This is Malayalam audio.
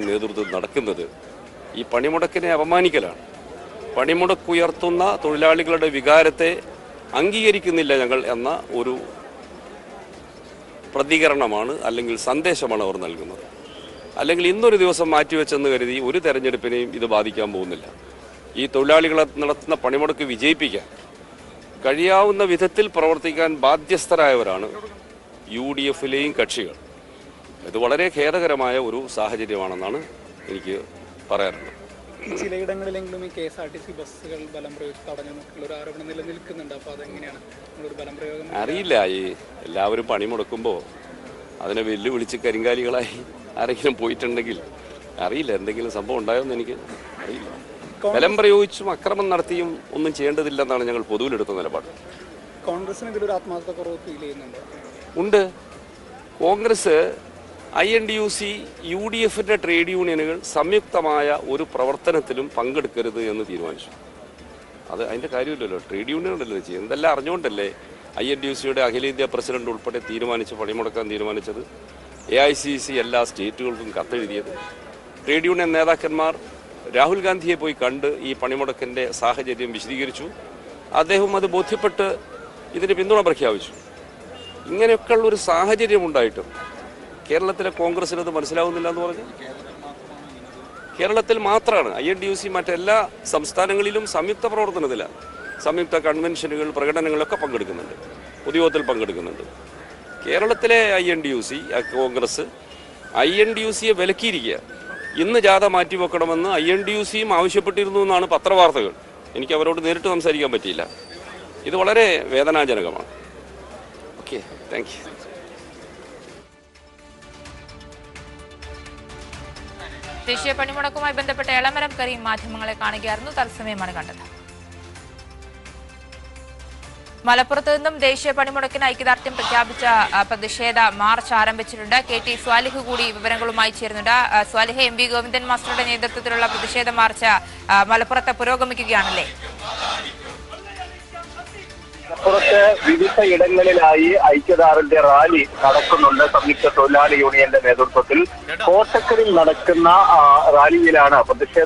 നേതൃത്വം നടക്കുന്നത് ഈ പണിമുടക്കിനെ അപമാനിക്കലാണ്. പണിമുടക്കുയർത്തുന്ന തൊഴിലാളികളുടെ വികാരത്തെ അംഗീകരിക്കുന്നില്ല ഞങ്ങൾ എന്ന ഒരു പ്രതികരണമാണ് അല്ലെങ്കിൽ സന്ദേശമാണ് അവർ നൽകുന്നത്. അല്ലെങ്കിൽ ഇന്നൊരു ദിവസം മാറ്റിവെച്ചെന്ന് കരുതി ഒരു തെരഞ്ഞെടുപ്പിനെയും ഇത് ബാധിക്കാൻ പോകുന്നില്ല. ഈ തൊഴിലാളികളെ നടത്തുന്ന പണിമുടക്ക് വിജയിപ്പിക്കാൻ കഴിയാവുന്ന വിധത്തിൽ പ്രവർത്തിക്കാൻ ബാധ്യസ്ഥരായവരാണ് യു ഡി എഫിലെയും കക്ഷികൾ. ഇത് വളരെ ഖേദകരമായ ഒരു സാഹചര്യമാണെന്നാണ് എനിക്ക് പറയാനുള്ളത്. ചിലയിടങ്ങളിലെങ്കിലും ഈ K S R T C ബസ്സുകൾ ബലം പ്രയോഗിച്ച് തടഞ്ഞു ഒരു ആരോപണം നിലനിൽക്കുന്നുണ്ട്. അപ്പോൾ അതെങ്ങനെയാണ്? ഒരു ബലം പ്രയോഗം അറിയില്ല. ഈ എല്ലാവരും പണി പണിമുടക്കുമ്പോൾ അതിനെ വെല്ലുവിളിച്ച് കരിങ്കാലികളായി ആരെങ്കിലും പോയിട്ടുണ്ടെങ്കിൽ അറിയില്ല. എന്തെങ്കിലും സംഭവം ഉണ്ടായോന്ന് എനിക്ക് അറിയില്ല. ബലം പ്രയോഗിച്ചും അക്രമം നടത്തിയും ഒന്നും ചെയ്യേണ്ടതില്ലെന്നാണ് ഞങ്ങൾ പൊതുവിലെടുത്ത നിലപാട്. കോൺഗ്രസിന് ഇതിലൊരു ആത്മാർത്ഥ കുറവ് ഫീൽ ചെയ്യുന്നുണ്ട്? ഉണ്ട്. Congress I N T U C U ഡി എഫിന്റെ ട്രേഡ് യൂണിയനുകൾ സംയുക്തമായ ഒരു പ്രവർത്തനത്തിലും പങ്കെടുക്കരുത് എന്ന് തീരുമാനിച്ചു. അത് അതിന്റെ കാര്യമില്ലല്ലോ. ട്രേഡ് യൂണിയനുണ്ടല്ലോ ചെയ്യുന്നത് എന്തെല്ലാം അറിഞ്ഞുകൊണ്ടല്ലേ ഐ എൻ ഡി യു സിയുടെ അഖിലേന്ത്യാ പ്രസിഡന്റ് ഉൾപ്പെടെ തീരുമാനിച്ച് പണിമുടക്കാൻ തീരുമാനിച്ചത്? എ ഐ സി സി എല്ലാ സ്റ്റേറ്റുകൾക്കും കത്തെഴുതിയത്. ട്രേഡ് യൂണിയൻ നേതാക്കന്മാർ രാഹുൽ ഗാന്ധിയെ പോയി കണ്ട് ഈ പണിമുടക്കിന്റെ സാഹചര്യം വിശദീകരിച്ചു. അദ്ദേഹം അത് ബോധ്യപ്പെട്ട് ഇതിന് പിന്തുണ പ്രഖ്യാപിച്ചു. ഇങ്ങനെയൊക്കെയുള്ള ഒരു സാഹചര്യം ഉണ്ടായിട്ടും കേരളത്തിലെ കോൺഗ്രസിന് അത് മനസ്സിലാവുന്നില്ല എന്ന് പറഞ്ഞു? കേരളത്തിൽ മാത്രമാണ് I N T U C മറ്റെല്ലാ സംസ്ഥാനങ്ങളിലും സംയുക്ത പ്രവർത്തനത്തിലാണ് സംയുക്ത കൺവെൻഷനുകൾ പ്രകടനങ്ങളൊക്കെ പങ്കെടുക്കുന്നുണ്ട്. പൊതുയോഗത്തിൽ പങ്കെടുക്കുന്നുണ്ട്. കേരളത്തിലെ I N D U C Congress I N D U സിയെ വിലക്കിയിരിക്കുക. ഇന്ന് ജാഥ മാറ്റിവെക്കണമെന്ന് ഐ എൻ ഡി യു സിയും ആവശ്യപ്പെട്ടിരുന്നു എന്നാണ് പത്രവാർത്തകൾ. എനിക്ക് അവരോട് നേരിട്ട് സംസാരിക്കാൻ പറ്റിയില്ല. ഇത് വളരെ വേദനാജനകമാണ്. ഓക്കെ താങ്ക് ദേശീയ പണിമുടക്കുമായി ബന്ധപ്പെട്ട എളമരം കരീം മാധ്യമങ്ങളെ കാണുകയായിരുന്നു. തത്സമയമാണ് കണ്ടത്. മലപ്പുറത്ത് നിന്നും ദേശീയ പണിമുടക്കിന് ഐക്യദാർഢ്യം പ്രഖ്യാപിച്ച പ്രതിഷേധ മാർച്ച് ആരംഭിച്ചിട്ടുണ്ട്. കെ ടി സ്വാലിഹ് കൂടി വിവരങ്ങളുമായി ചേരുന്നുണ്ട്. സ്വാലിഹ് എം വി ഗോവിന്ദൻ മാസ്റ്ററുടെ നേതൃത്വത്തിലുള്ള പ്രതിഷേധ മാർച്ച് മലപ്പുറത്ത് പുരോഗമിക്കുകയാണല്ലേ? മലപ്പുറത്ത് വിവിധ ഇടങ്ങളിലായി ഐക്യദാറിന്റെ റാലി നടക്കുന്നുണ്ട് സംയുക്ത തൊഴിലാളി യൂണിയന്റെ നേതൃത്വത്തിൽ. കോട്ടക്കലിൽ നടക്കുന്ന റാലിയിലാണ് പ്രതിഷേധ